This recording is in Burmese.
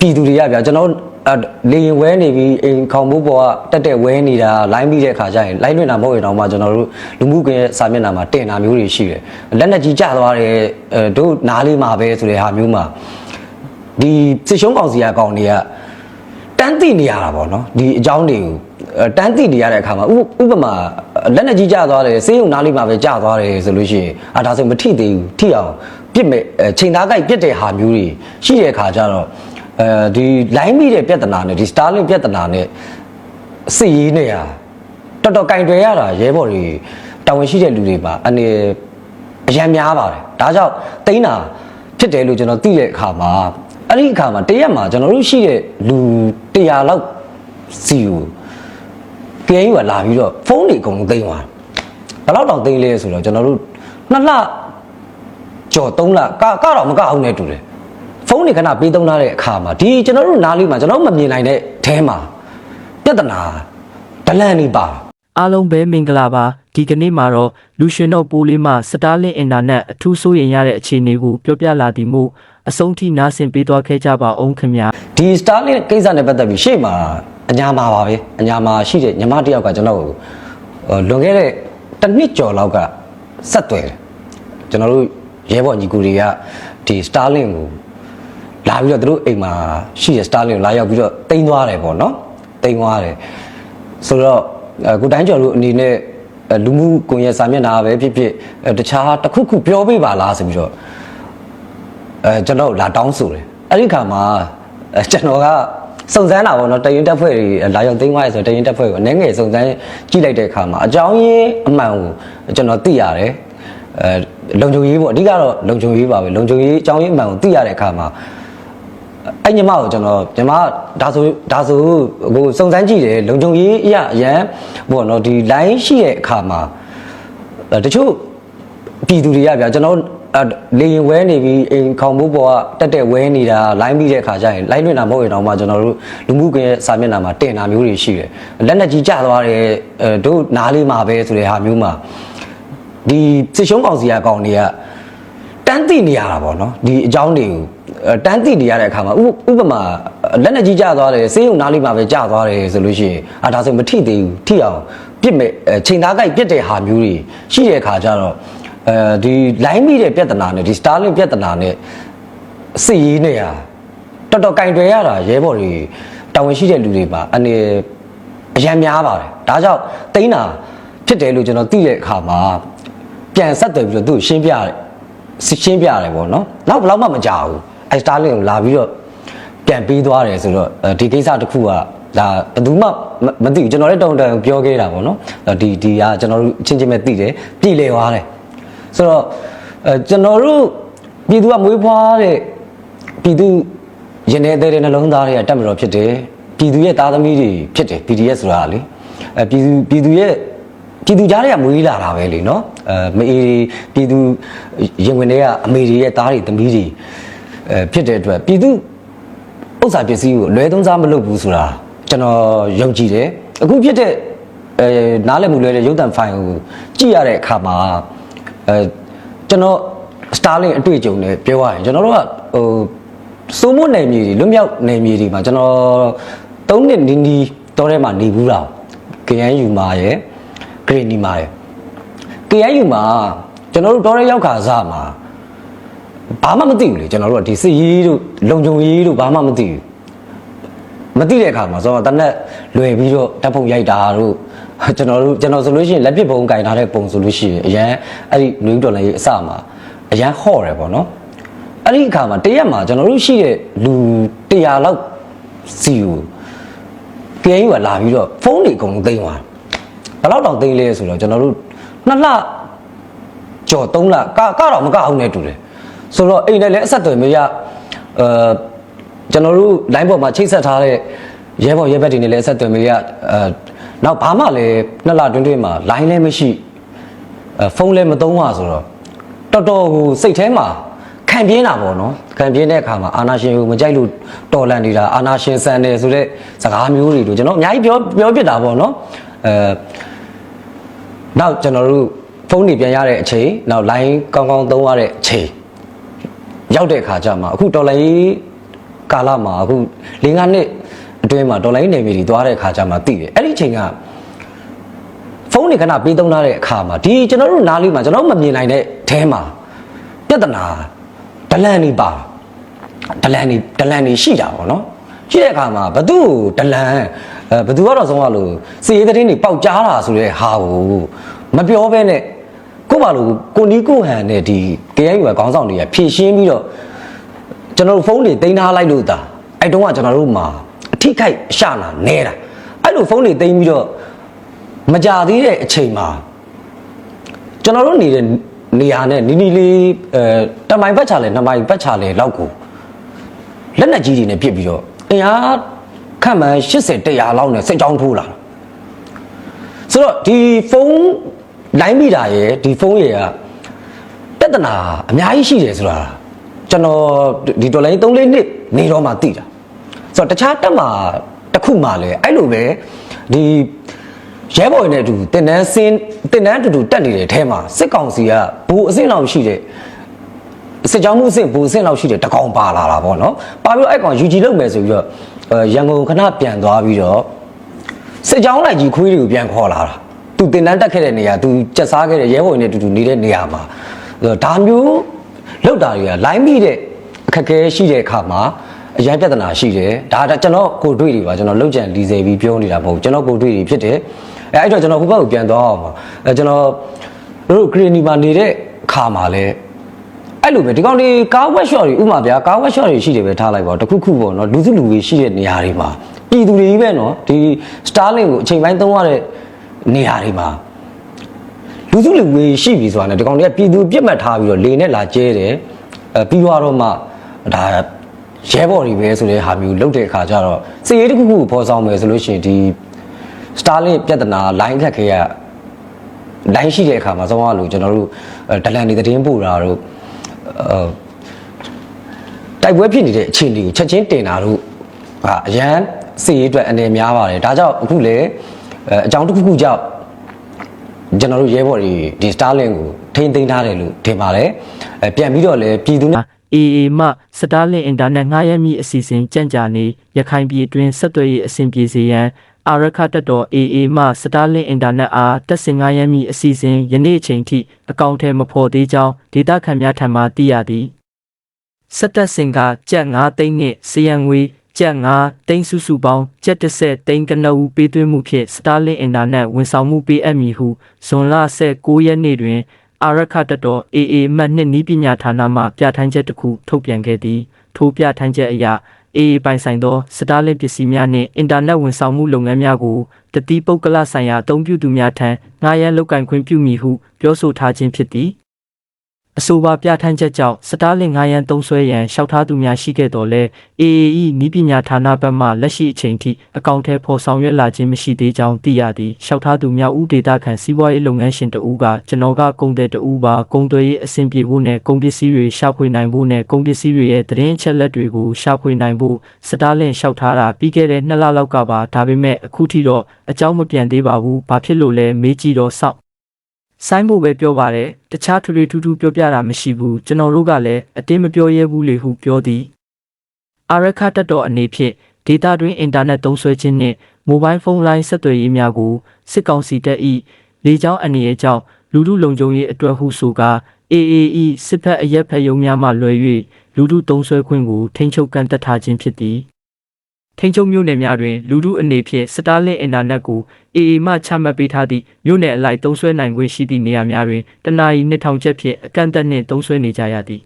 ပြည်သူတွေကဗျာကျွန်တော်အဲ့လေရင်ဝဲနေပြီးအိမ်ခေါင်မိုးပေါ်ကတက်တက်ဝဲနေတာလိုင်းပြီးတဲ့ခါကျရင်လိုင်းလွင်တာမဟုတ်ရင်တော့မှကျွန်တော်တို့လူမှုကွန်ရက်စာမျက်နှာမှာတင်တာမျိုးတွေရှိတယ်လက်နဲ့ကြီးကျသွားတယ်အဲတို့နားလေးမှာပဲဆိုတဲ့ဟာမျိုးမှာဒီစစ်ရှုံးကောင်စီကကောင်တွေကတန်းသိနေရတာပေါ့နော်ဒီအကြောင်းတွေကိုအဲတန်းသိနေရတဲ့အခါမှာဥဥပမာလက်နဲ့ကြီးကျသွားတယ်စေးရုံနားလေးမှာပဲကျသွားတယ်ဆိုလို့ရှိရင်အာဒါဆိုမထိသေးဘူးထိအောင်ပြစ်မဲ့အဲချိန်သားကိုက်ပြစ်တဲ့ဟာမျိုးတွေရှိတဲ့အခါကျတော့ အဲဒီ line မိတဲ့ပြဿနာနဲ့ဒီ Starlink ပြဿနာနဲ့စစ်ရေးနဲ့ဟာတော်တော်ကင်တွယ်ရတာရဲဘော်တွေတာဝန်ရှိတဲ့လူတွေပါအနေအရန်များပါတယ်ဒါကြောင့်တိန်းတာဖြစ်တယ်လို့ကျွန်တော်သိတဲ့အခါမှာအဲ့ဒီအခါမှာတရက်မှာကျွန်တော်တို့ရှိတဲ့လူ100လောက်စီကို KNU ကလာပြီးတော့ဖုန်းတွေအကုန်လုံးသိမ်းသွားဘယ်လောက်တောင်သိမ်းလဲဆိုတော့ကျွန်တော်တို့နှစ်လကြော်3လကကတော့မကအောင်နဲ့တူတယ် ဖုန်းတွေခဏပေးသုံးထားတဲ့အခါမှာဒီကျွန်တော်တို့နားလေးမှာကျွန်တော်တို့မမြင်နိုင်တဲ့အဲမှာပြဿနာဒလန်နေပါအားလုံးပဲမင်္ဂလာပါဒီကနေ့မှာတော့လူရှင်တို့ပိုးလေးမှစတားလင်းအင်တာနက်အထူးဆိုရင်ရတဲ့အခြေအနေကိုပြောပြလာသည်မို့အဆုံးထိနားဆင်ပေးသွားခဲ့ကြပါအောင်ခင်ဗျာဒီ Starlink ကိစ္စနဲ့ပတ်သက်ပြီးရှေ့မှာအညာမှာပါပဲအညာမှာရှိတဲ့ညီမတစ်ယောက်ကကျွန်တော်ကိုဟိုလွန်ခဲ့တဲ့တစ်နှစ်ကျော်လောက်ကဆက်သွယ်တယ်ကျွန်တော်တို့ရဲဘော်ညီကူတွေကဒီ Starlink ကို လာပြီးတော့သူတို့အိမ်မှာရှိတဲ့ Starlink ကိုလာရောက်ပြီးတော့တင်သွားတယ်ပေါ့နော်တင်သွားတယ်ဆိုတော့အဲကိုတိုင်းကျော်တို့အနေနဲ့အဲလူမှုကွန်ရက်စာမျက်နှာပဲဖြစ်ဖြစ်အဲတခြားတစ်ခုခုပြောပေးပါလားဆိုပြီးတော့အဲကျွန်တော်လာတောင်းဆိုတယ်အဲ့ဒီခါမှာအဲကျွန်တော်ကစုံစမ်းတာပေါ့နော်တရင်တက်ဖွဲ့တွေလာရောက်သိမ်းသွားရဆိုတရင်တက်ဖွဲ့ကိုအနေငယ်စုံစမ်းကြည့်လိုက်တဲ့အခါမှာအကြောင်းရင်းအမှန်ကိုကျွန်တော်သိရတယ်အဲလုံခြုံရေးပေါ့အဓိကတော့လုံခြုံရေးပါပဲလုံခြုံရေးအကြောင်းရင်းအမှန်ကိုသိရတဲ့အခါမှာ အဲ့ညီမကိုကျွန်တော်ညီမဒါဆိုဒါဆိုဟိုစုံစမ်းကြည့်တယ်လုံခြုံရေးအရအရန်ပေါ့နော်ဒီ line ရှိတဲ့အခါမှာအဲတချို့ပြည်သူတွေကဗျာကျွန်တော်အဲ့လေရင်ဝဲနေပြီးအိမ်ခေါင်မိုးပေါ်ကတက်တက်ဝဲနေတာလိုင်းပြီးတဲ့ခါကျရင်လိုင်းလွင်တာမဟုတ်ရင်တော့မှကျွန်တော်တို့လူမှုကွန်ရက်စာမျက်နှာမှာတင်တာမျိုးတွေရှိတယ်လက်နဲ့ကြီးကျသွားတယ်အဲတို့နားလေးမှာပဲဆိုတဲ့ဟာမျိုးမှာဒီစစ်ရှုံးကောင်စီကကောင်တွေကတန်းသိနေရတာပေါ့နော်ဒီအကြောင်းတွေကိုအဲ တန်းသိနေရတဲ့အခါမှာဥဥပမာလက်နဲ့ကြီးကျသွားတယ်စေးရုံနားလေးမှာပဲကျသွားတယ်ဆိုလို့ရှိရင်အာဒါဆိုမထိသေးဘူးထိအောင်ပြစ်မဲ့အဲချိန်သားကိုက်ပြစ်တဲ့ဟာမျိုးတွေရှိတဲ့အခါကျတော့အဲဒီ line မိတဲ့ပြဿနာနဲ့ဒီ Starlink ပြဿနာနဲ့စစ်ရေးနဲ့ဟာတော်တော်ကင်တွယ်ရတာရဲဘော်တွေတာဝန်ရှိတဲ့လူတွေပါအနေအရန်များပါတယ်ဒါကြောင့်တိန်းတာဖြစ်တယ်လို့ကျွန်တော်သိတဲ့အခါမှာပြန်ဆက်သွယ်ပြီးတော့သူ့ကိုရှင်းပြတယ်ရှင်းပြတယ်ပေါ့နော်နောက်ဘယ်တော့မှမကြောက်ဘူး အဲ Starlink ကိုလာပြီးတော့ပြန်ပေးသွားတယ်ဆိုတော့အဲဒီကိစ္စတစ်ခုကဒါဘယ်သူမှမသိဘူးကျွန်တော်လည်းတုံတန်ပြောခဲ့တာပေါ့နော်ဒီဒီကကျွန်တော်တို့ချင်းချင်းပဲသိတယ်ပြည်လေသွားတယ်ဆိုတော့အဲကျွန်တော်တို့ပြည်သူကမွေးဖွားတဲ့ပြည်သူရင်ထဲသေးတဲ့နှလုံးသားတွေကတက်မတော်ဖြစ်တယ်ပြည်သူရဲ့သားသမီးတွေဖြစ်တယ် PDF ဆိုတာလေအဲပြည်သူပြည်သူရဲ့ပြည်သူကြားတွေကမွေးလာတာပဲလေနော်အဲမအေးပြည်သူရင်ဝင်တွေကအမေတွေရဲ့သားတွေသမီးတွေ အဲဖြစ်တဲ့အတွက်ပြည်သူဥစ္စာပစ္စည်းကိုအလွဲသုံးစားမလုပ်ဘူးဆိုတာကျွန်တော်ယုံကြည်တယ်အခုဖြစ်တဲ့အဲနားလည်မှုလွဲတဲ့ရုပ်သံဖိုင်ကိုကြည့်ရတဲ့အခါမှာအဲကျွန်တော် Starlink အတွေ့အကြုံနဲ့ပြောရရင်ကျွန်တော်တို့ကဟိုစိုးမိုးနယ်မြေတွေလွတ်မြောက်နယ်မြေတွေမှာကျွန်တော်၃နှစ်နီးနီးတောထဲမှာနေဘူးတာ KNU မှာရယ် Green မှာရယ် KNU မှာကျွန်တော်တို့တောထဲရောက်ခါစားမှာ ဘာမှမသိဘူးလေကျွန်တော်တို့ကဒီစစ်ရေးတို့လုံခြုံရေးတို့ဘာမှမသိဘူးမသိတဲ့အခါမှာဆိုတော့တနက်လွယ်ပြီးတော့တပ်ဖုံရိုက်တာတို့ကျွန်တော်တို့ကျွန်တော်ဆိုလို့ရှိရင်လက်ပစ်ပုံကင်ထားတဲ့ပုံဆိုလို့ရှိရင်အရန်အဲ့ဒီလူဒေါ်လာရေးအစမှာအရန်ဟော့တယ်ပေါ့နော်အဲ့ဒီအခါမှာတရက်မှာကျွန်တော်တို့ရှိတဲ့လူ100လောက်စီကို KNU ကလာပြီးတော့ဖုန်းတွေအကုန်လုံးသိမ်းသွားဘယ်လောက်တောင်သိမ်းလဲဆိုတော့ကျွန်တော်တို့နှစ်လကြော်3လကကတော့မကအောင်နဲ့တူတယ် ဆိုတော့အိမ်နဲ့လည်းအဆက်အသွယ်မရအဲကျွန်တော်တို့ line ပေါ်မှာချိတ်ဆက်ထားတဲ့ရဲဘော်ရဲဘက်တွေနဲ့လည်းအဆက်အသွယ်မရအဲနောက်ဘာမှလည်းနှစ်လတွင်းတွင်းမှာ line လည်းမရှိအဲဖုန်းလည်းမသုံးပါဆိုတော့တော်တော်ဟိုစိတ်ထဲမှာခံပြင်းတာပေါ့နော်ခံပြင်းတဲ့အခါမှာအာနာရှင်ကိုမကြိုက်လို့တော်လန်နေတာအာနာရှင်ဆန်တယ်ဆိုတဲ့စကားမျိုးတွေတို့ကျွန်တော်အများကြီးပြောပြောပြစ်တာပေါ့နော်အဲနောက်ကျွန်တော်တို့ဖုန်းတွေပြန်ရတဲ့အချိန်နောက် line ကောင်းကောင်းသုံးရတဲ့အချိန် ရောက်တဲ့ခါကျမှအခုတော်လိုင်းကာလမှာအခု၄၅နှစ်အတွင်းမှာဒေါ်လာရင်းနယ်မြေတွေသွားတဲ့အခါကျမှသိတယ်အဲ့ဒီအချိန်ကဖုန်းတွေခဏပေးသုံးထားတဲ့အခါမှာဒီကျွန်တော်တို့နားလေးမှာကျွန်တော်မမြင်နိုင်တဲ့အဲမှာပြဿနာဒလန်နေပါဒလန်နေဒလန်နေရှိတာပေါ့နော်ရှိတဲ့အခါမှာဘသူ့ကိုဒလန်အဲဘသူကတော့ဆုံးရလို့စီရေးသတင်းတွေပေါက်ကြားတာဆိုတဲ့ဟာကိုမပြောဘဲနဲ့ ကို့ပါလို့ကိုနီးကိုဟန်နဲ့ဒီ KYU ကခေါင်းဆောင်တွေကဖြည့်ရှင်းပြီးတော့ကျွန်တော်တို့ဖုန်းတွေတင်ထားလိုက်လို့ဒါအဲ့တုန်းကကျွန်တော်တို့မှာအထိခိုက်အရှနာနေတာအဲ့လိုဖုန်းတွေတင်ပြီးတော့မကြသေးတဲ့အချိန်မှာကျွန်တော်တို့နေတဲ့နေရာနဲ့နီနီလေးအဲတမိုင်ပတ်ချလဲနှစ်မိုင်ပတ်ချလဲလောက်ကိုလက်နက်ကြီးတွေနဲ့ပစ်ပြီးတော့အင်အားခန့်မှန်း80 100လောက်နဲ့စစ်ကြောင်းထိုးလာတာဆိုတော့ဒီဖုန်း လိုင်းမိတာရယ်ဒီဖုန်းရယ်ကပြဿနာအများကြီးရှိတယ်ဆိုတာကျွန်တော်ဒီဒေါ်လာကြီး3လေးနှစ်နေတော့မှသိတာဆိုတော့တခြားတက်မှာတစ်ခုမှလည်းအဲ့လိုပဲဒီရဲဘော်တွေနဲ့အတူတင်နန်းစင်းတင်နန်းအတူတူတက်နေတဲ့အထဲမှာစစ်ကောင်စီကဘူအဆင့်လောက်ရှိတဲ့စစ်ကြောင်းမှုအဆင့်ဘူအဆင့်လောက်ရှိတဲ့တကောင်ပါလာတာပေါ့နော်ပါပြီးတော့အဲ့ကောင် UG လုပ်မယ်ဆိုပြီးတော့အဲရန်ကုန်ခဏပြန်သွားပြီးတော့စစ်ကြောင်းလိုက်ကြီးခွေးတွေကိုပြန်ခေါ်လာတာ သူတင်တန်းတက်ခဲ့တဲ့နေရာသူကြက်စားခဲ့တဲ့ရဲဘော်တွေနဲ့အတူတူနေတဲ့နေရာမှာဒါမျိုးလောက်တာတွေကလိုင်းမိတဲ့အခက်အခဲရှိတဲ့အခါမှာအရန်ပြဿနာရှိတယ်ဒါဒါကျွန်တော်ကိုတွေ့တွေပါကျွန်တော်လောက်ကြံလီစေပြီးပြောနေတာမဟုတ်ဘူးကျွန်တော်ကိုတွေ့တွေဖြစ်တယ်အဲအဲ့တော့ကျွန်တော်ဟိုဘက်ကိုပြန်သွားအောင်ပါအဲကျွန်တော်တို့ဂရီနီမှာနေတဲ့အခါမှာလဲအဲ့လိုပဲဒီကောင်ဒီကားဝက်ရှော့တွေဥမာဗျာကားဝက်ရှော့တွေရှိတယ်ပဲထားလိုက်ပါတခုခုပေါ့နော်လူစုလူဝေးရှိတဲ့နေရာတွေမှာပြည်သူတွေကြီးပဲနော်ဒီ Starlink ကိုအချိန်ပိုင်းသုံးရတဲ့ နေရာတွေမှာလူစုလူဝေးရှိပြီဆိုတာနဲ့ဒီကောင်တွေကပြည်သူပြစ်မှတ်ထားပြီးတော့လေနဲ့လာကျဲတယ်အဲပြီးသွားတော့မှဒါရဲဘော်တွေပဲဆိုတဲ့ဟာမျိုးလုပ်တဲ့အခါကျတော့စည်ရေးတစ်ခုခုကိုပေါ်ဆောင်မယ်ဆိုလို့ရှိရင်ဒီ Starlink ပြဿနာ line ခက်ခဲရ line ရှိတဲ့အခါမှာသုံးရလို့ကျွန်တော်တို့အဲဒလန်တွေသတင်းပို့တာတို့အဲတိုက်ပွဲဖြစ်နေတဲ့အခြေအနေကိုချက်ချင်းတင်တာတို့ဟာအရန်စီရေးအတွက်အနေများပါတယ်ဒါကြောင့်အခုလေ အဲအကြောင်းတစ်ခုခုကြောင့်ကျွန်တော်တို့ရဲဘော်တွေဒီ Starlink ကိုထိမ့်သိမ်းထားတယ်လို့ထင်ပါတယ်အဲပြန်ပြီးတော့လည်းပြည်သူနဲ့ AA မှစတားလင်အင်တာနက်ငှားရမ်းမိအစီအစဉ်ကြံ့ကြာနေရခိုင်ပြည်အတွင်းဆက်သွယ်ရေးအဆင်ပြေစေရန်အာရခတက်တော် AA မှစတားလင်အင်တာနက်အားတက်စင်ငှားရမ်းမိအစီအစဉ်ယနေ့အချိန်ထိအကောင့်ထဲမဖော်သေးကြောင်းဒေတာခန့်များထံမှသိရသည်စက်တက်စင်ကကြက်9သိန်းနှင့်စီယံငွေ ကြက်9သိန်းစုစုပေါင်းကြက်30သိန်းကနအူပေးသွင်းမှုဖြင့်စတားလင်အင်တာနက်ဝန်ဆောင်မှုပေးအပ်မည်ဟုဇွန်လ19ရက်နေ့တွင်အာရခတတော် AA မှတ်နှစ်နီးပညာဌာနမှပြဋ္ဌာန်းချက်တစ်ခုထုတ်ပြန်ခဲ့သည်ထိုပြဋ္ဌာန်းချက်အရ AA ပိုင်ဆိုင်သောစတားလင့်ပစ္စည်းများနှင့်အင်တာနက်ဝန်ဆောင်မှုလုပ်ငန်းများကိုတတိပုဂ္ဂလဆိုင်ရာအသုံးပြုသူများထံငှားရမ်းလုပ်ကိုင်ခွင့်ပြုမည်ဟုပြောဆိုထားခြင်းဖြစ်သည် အဆိုပါပြဋ္ဌာန်းချက်ကြောင့်စတားလင်ငှားရမ်းသုံးစွဲရန်လျှောက်ထားသူများရှိခဲ့တော်လဲ AAE နီးပညာဌာနဘက်မှလက်ရှိအချိန်ထိအကောင့်ထဲပေါ်ဆောင်ရွက်လာခြင်းမရှိသေးကြောင်းသိရသည်လျှောက်ထားသူများဦးဒေတာခန့်စီးပွားရေးလုပ်ငန်းရှင်တဦးကကျွန်တော်ကကုန်တဲ့တဦးပါကုန်သွယ်ရေးအဆင်ပြေဖို့နဲ့ကုန်ပစ္စည်းတွေရှာဖွေနိုင်ဖို့နဲ့ကုန်ပစ္စည်းတွေရဲ့သတင်းအချက်လက်တွေကိုရှာဖွေနိုင်ဖို့စတားလင်လျှောက်ထားတာပြီးခဲ့တဲ့နှစ်လလောက်ကပါဒါပေမဲ့အခုထိတော့အကြောင်းမပြန်သေးပါဘူးဘာဖြစ်လို့လဲမေးကြည့်တော့စောင့် ဆိုင်းဖို့ပဲပြောပါတယ်တခြားထွေထွေထူးထူးပြောပြတာမရှိဘူးကျွန်တော်တို့ကလည်းအတင်းမပြောရဲဘူးလေဟုပြောသည်အာရခတက်တော်အနေဖြင့်ဒေတာတွင်အင်တာနက်သုံးစွဲခြင်းနှင့်မိုဘိုင်းဖုန်းလိုင်းဆက်သွယ်ရေးများကိုစစ်ကောင်စီတပ်၏လေကြောင်းအနေအကြောင်းလူထုလုံခြုံရေးအတွက်ဟုဆိုကာ AAE စစ်ဖက်အရက်ဖက်ယုံများမှလွယ်၍လူထုသုံးစွဲခွင့်ကိုထိန်းချုပ်ကန့်သက်ထားခြင်းဖြစ်သည် ထိန်းချုပ်မြို့နယ်များတွင်လူထုအနေဖြင့်စတားလင့်အင်တာနက်ကို AA မှချမှတ်ပေးထားသည့်မြို့နယ်အလိုက်သုံးစွဲနိုင်ခွင့်ရှိသည့်နေရာများတွင်တနအီ2000ကျပ်ဖြင့်အကန့်အသတ်နှင့်သုံးစွဲနေကြရသည်